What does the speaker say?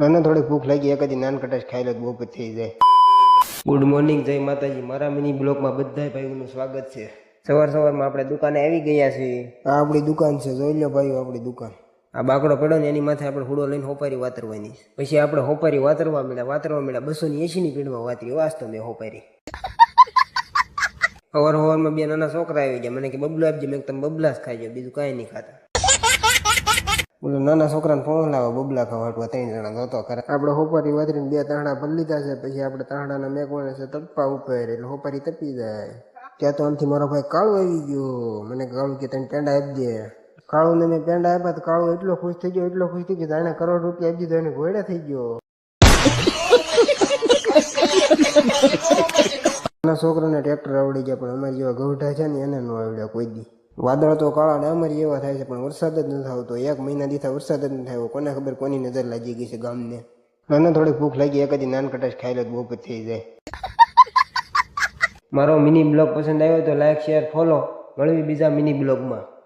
મને થોડી ભૂખ લાગી એક જ નાનકટા ખાઈ લે બહુ થઈ જાય. ગુડ મોર્નિંગ જય માતાજી. મારા મિની બ્લોકમાં બધા ભાઈઓનું સ્વાગત છે. સવાર સવારમાં આપણે દુકાને આવી ગયા છીએ. આ આપણી દુકાન છે જોઈ લો ભાઈઓ આપણી દુકાન. આ બાકડો પડ્યો ને એની માથે આપણે હુડો લઈને હોપારી વાતરવાની. પછી આપણે હોપારી વાતરવા મળ્યા વાતરવા મળ્યા. બસો ની એસી ની પીડમાં વાતરી. વાંચતો મેં હોપારી. અવાર હવારમાં બે નાના છોકરા આવી ગયા. મને કે બબલું આપજે. મેં તમે બબલા જ ખાઈ જાઓ બીજું કાંઈ નહીં ખાતા. બોલો નાના છોકરાને ફોન લાવો બબલા ખાવાટવા ત્રણ જણા જતો કરે આપણે હોપારી વાતરીને બે તાણા ભરી લીધા છે, પછી આપણે તાંડાના મેકવાના છે તપવા ઉપર, એટલે હોપારી તપી જાય. ત્યાં તો આમથી મારો ભાઈ કાળું આવી ગયો. મને કાળું કે તને પેંડા આપી દે. કાળુને મેં પેંડા આપ્યા તો કાળું એટલો ખુશ થઈ ગયો, એટલો ખુશ થઈ ગયો જાણે કરોડ રૂપિયા આપી દીધો, એને ઘોડા થઈ ગયો. છોકરાને ટ્રેક્ટર આવડી ગયા, પણ અમારી જેવા ગૌઢા છે ને એને ન આવડ્યા કોઈ દી. વાદળ તો કાળા ડામરી એવા થાય છે, પણ વરસાદ જ નથી આવતો. એક મહિના દીથા વરસાદ જ નથી આવ્યો. કોને ખબર કોની નજર લાગી ગઈ છે ગામને? મને થોડીક ભૂખ લાગી, એક જ નાનકટાશ ખાઈ લો જ થઈ જાય. મારો મિની બ્લોગ પસંદ આવ્યો તો લાઈક શેર ફોલો મળવી બીજા મિની બ્લોગમાં.